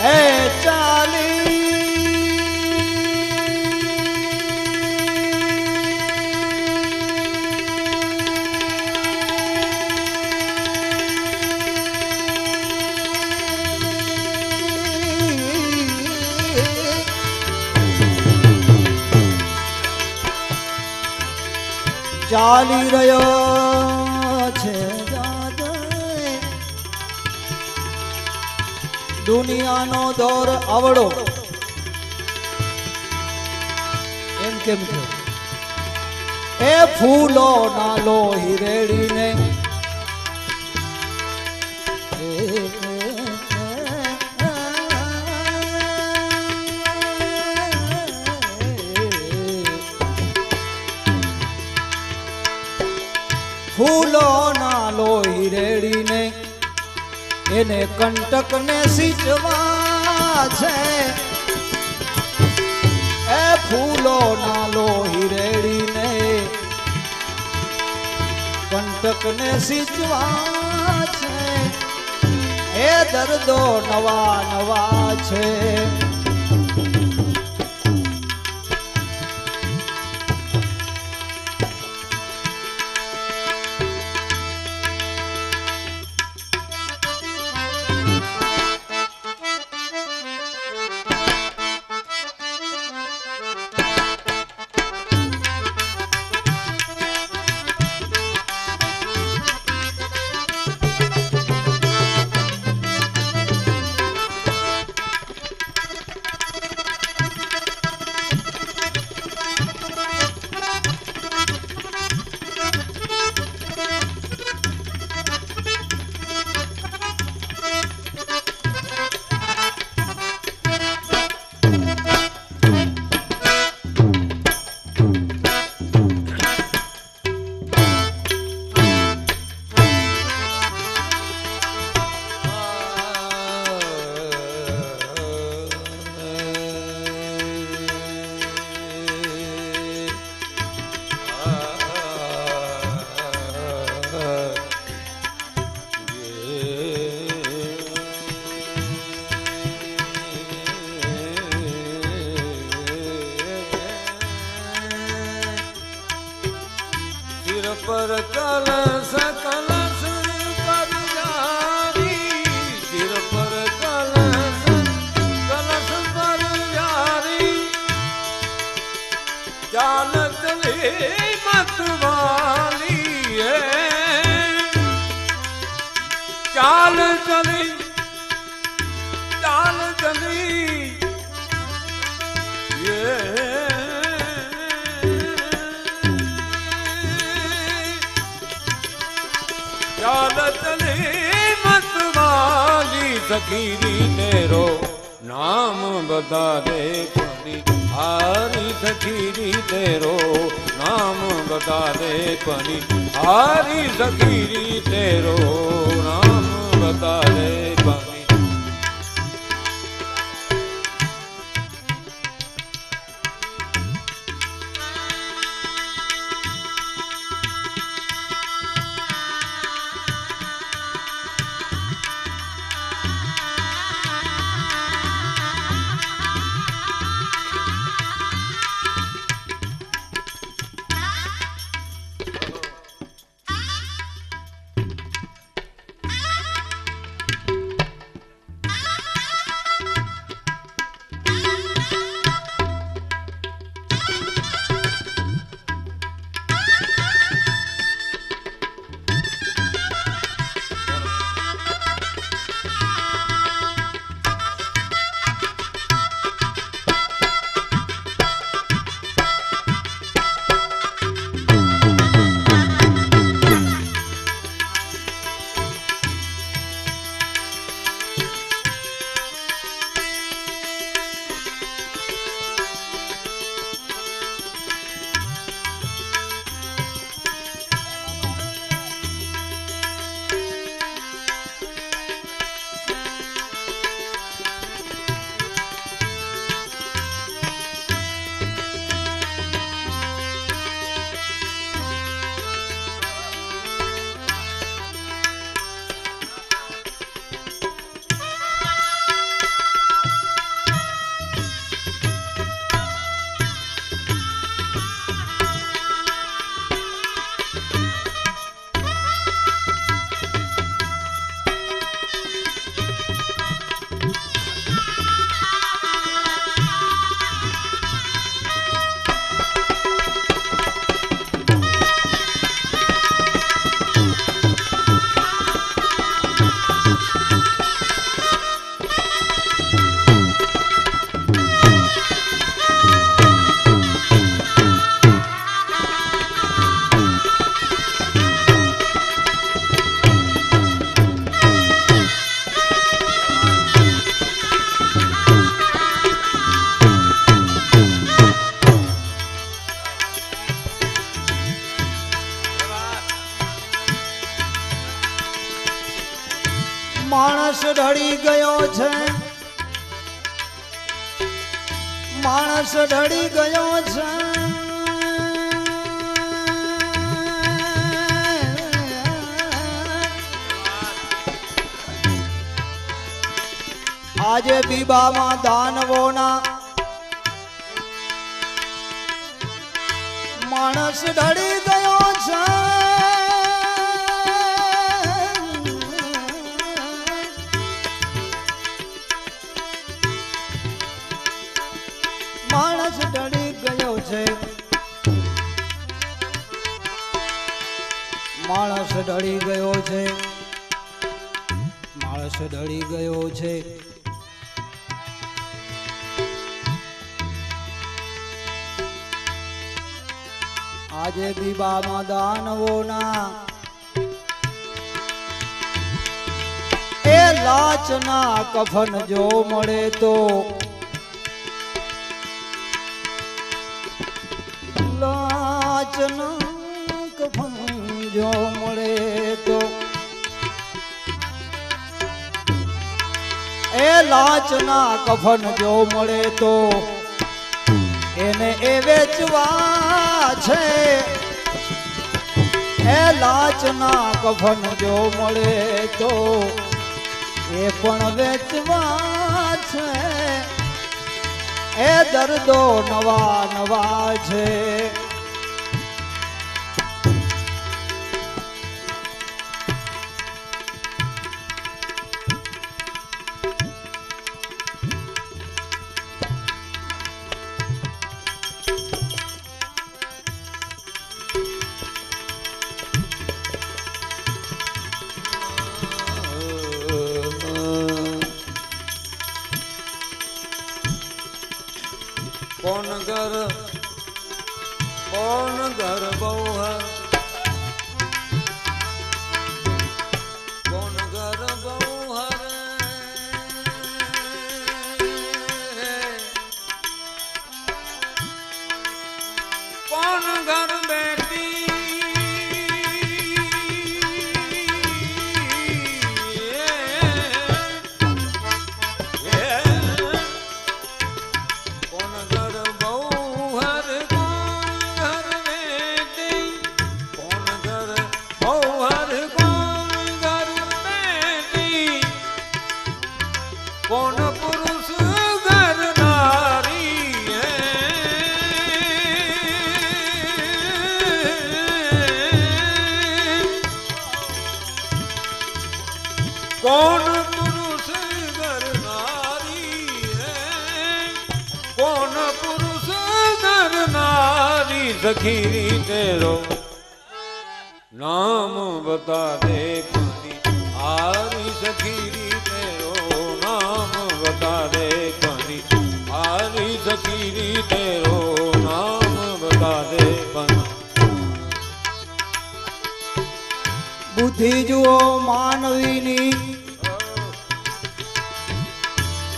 એ ચાલી ચાલી રહ્યો દુનિયાનો દોર આવડો એમ કેમ કે એ ફૂલો ના લો હિરેડીને. ફૂલો ના લો રેડીને એને કંટક ને છે. એ ફૂલો ના લોહી રેડીને કંટક ને છે. એ દર્દો નવા નવા છે. તેરો નામ બધા પની હારી સખીરી તેરો નામ બતા દે પની. હારી સખીરી તેરો નામ બતા ઢળી ગયો છે. માણસ ઢળી ગયો છે. આજે બીબામાં દાનવોના માણસ ઢળી ગયો ઢળી ગયો છે. માણસ ડળી ગયો છે. આજે દીબામાં દાનવોના એ લાચના કફન જો મળે તો. લાચના કફન જો મળે લાચના કફન જો મળે તો એને એ વેચવા છે. એ લાચના કફન જો મળે તો એ પણ વેચવા છે. એ દર્દો નવા નવા છે. સખી તેરો નામ બતા દે કની આરી સખી તેરો નામ બતા દે કની આરી સખી તેરો નામ બતા દે કની બુદ્ધિ જુઓ માનવીની.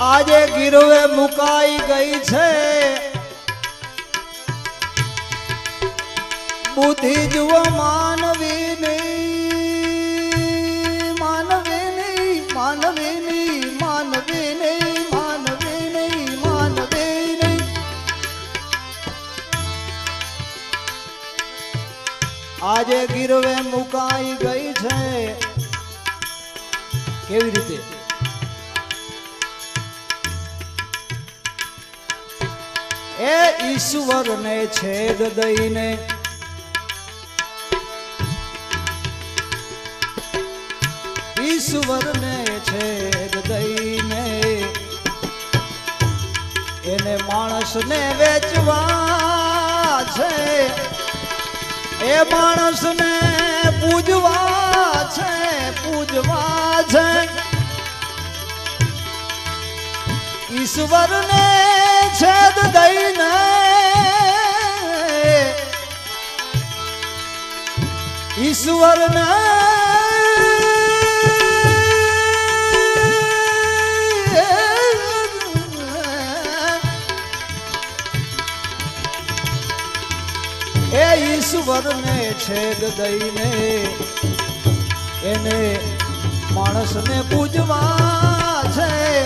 આજે ગીરવે મુકાઈ ગઈ છે. બુદ્ધિ જુઓ માનવીની માનવીની માનવીની નહીં માનવીની નહીં. આજે ગીરવે મુકાઈ ગઈ છે. કેવી રીતે? એ ઈશ્વરને છેદ દઈને ઈશ્વરને છેદ દઈને એને માણસને વેચવા છે. એ માણસને પૂજવા છે પૂજવા છે. ઈશ્વરને છેદ દઈને ઈશ્વરને ઈશ્વરને છેદ દઈને એને માણસને પૂજવા છે.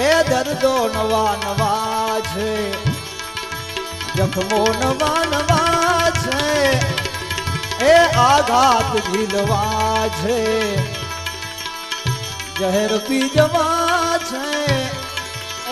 એ દર્દો નવા નવા છે. જખમો નવા નવા છે. એ આઘાત ઝીલવા છે. જહેર પી જવા છે.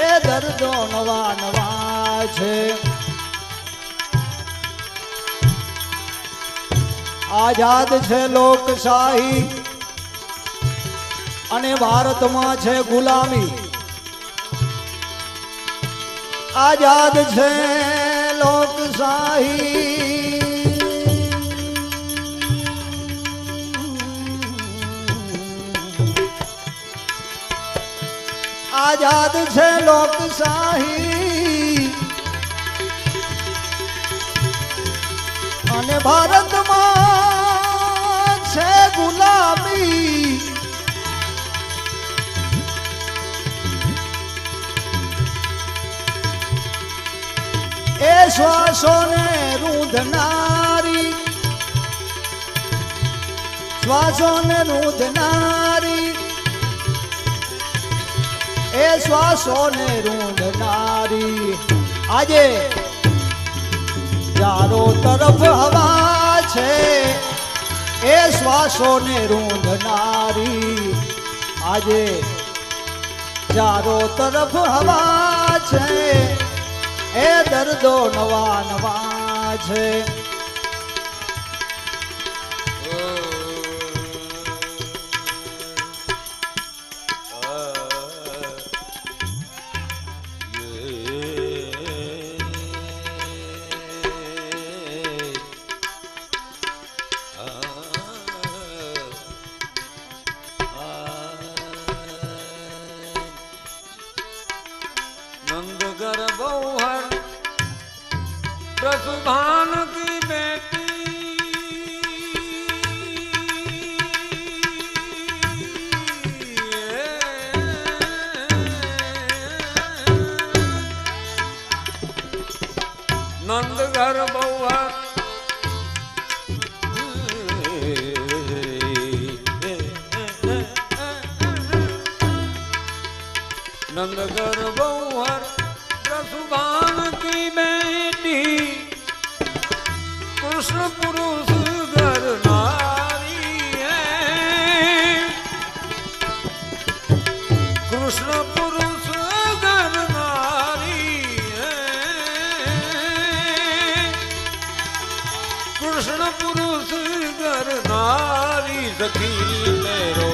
એ દર્દો નવા નવા છે. આઝાદ છે લોકશાહી. અને ભારતમાં છે ગુલામી. આઝાદ છે લોકશાહી. આઝાદ છે લોકશાહી. અને ભારતમાં રૂંધનારી શ્વાસોને રૂધનારી એ શ્વાસોને રૂંધનારી આજે ચારો તરફ હવા છે. એ શ્વાસોને રૂંધનારી આજે ચારો તરફ હવા છે. એ દર્દો નવા નવા છે. નંદ ગરબો प्रसुभान की बेटी नंद गर्भोहर नंदगर बहुहर प्रसुभान કૃષ્ણ પુરુષ કરનારી સખી તેરો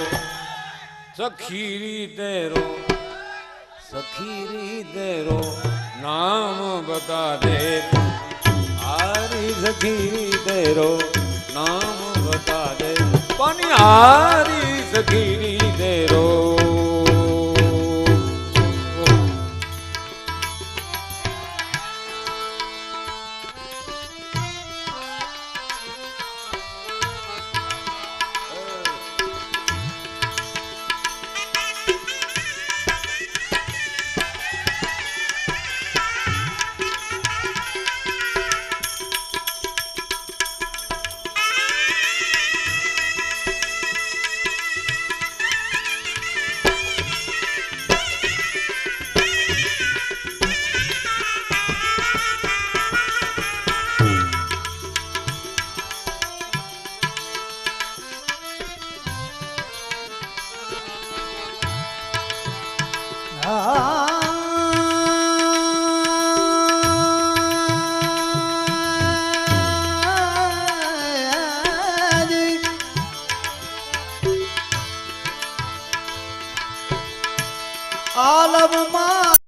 સખીરી તેરો સખીરી તેરો, નામ બતા દે હારી સખીરી તેરો, નામ બતા દે પણ હારી સખીરી તેરો.